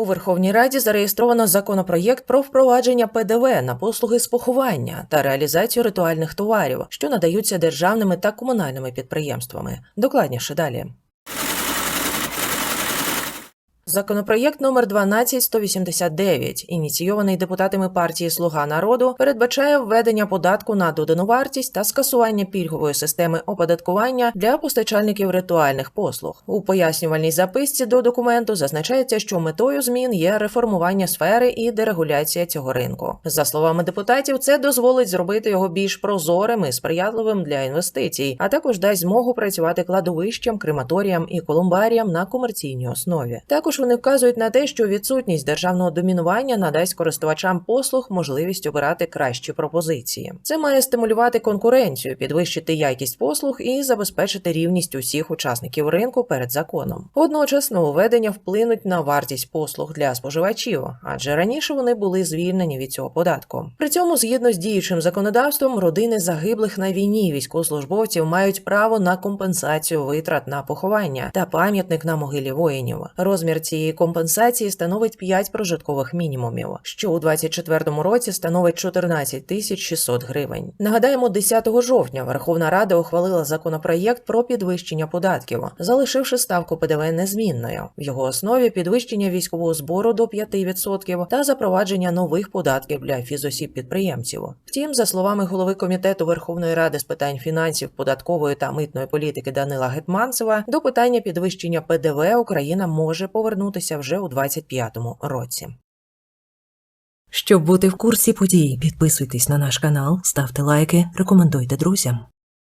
У Верховній Раді зареєстровано законопроєкт про впровадження ПДВ на послуги з поховання та реалізацію ритуальних товарів, що надаються державними та комунальними підприємствами. Докладніше далі. Законопроєкт номер 12189, ініційований депутатами партії Слуга народу, передбачає введення податку на додану вартість та скасування пільгової системи оподаткування для постачальників ритуальних послуг. У пояснювальній записці до документу зазначається, що метою змін є реформування сфери і дерегуляція цього ринку. За словами депутатів, це дозволить зробити його більш прозорим і сприятливим для інвестицій, а також дасть змогу працювати кладовищам, крематоріям і колумбаріям на комерційній основі. Також вони вказують на те, що відсутність державного домінування надасть користувачам послуг можливість обирати кращі пропозиції. Це має стимулювати конкуренцію, підвищити якість послуг і забезпечити рівність усіх учасників ринку перед законом. Водночас нововведення вплинуть на вартість послуг для споживачів, адже раніше вони були звільнені від цього податку. При цьому, згідно з діючим законодавством, родини загиблих на війні військовослужбовців мають право на компенсацію витрат на поховання та пам'ятник на могилі воїнів. Розмір цієї компенсації становить 5 прожиткових мінімумів, що у 2024 році становить 14 тисяч 600 гривень. Нагадаємо, 10 жовтня Верховна Рада ухвалила законопроєкт про підвищення податків, залишивши ставку ПДВ незмінною. В його основі підвищення військового збору до 5% та запровадження нових податків для фізосіб підприємців. Втім, за словами голови комітету Верховної Ради з питань фінансів, податкової та митної політики Данила Гетманцева, до питання підвищення ПДВ Україна може повернутися вже у 2025 році. Щоб бути в курсі подій, підписуйтесь на наш канал, ставте лайки, рекомендуйте друзям.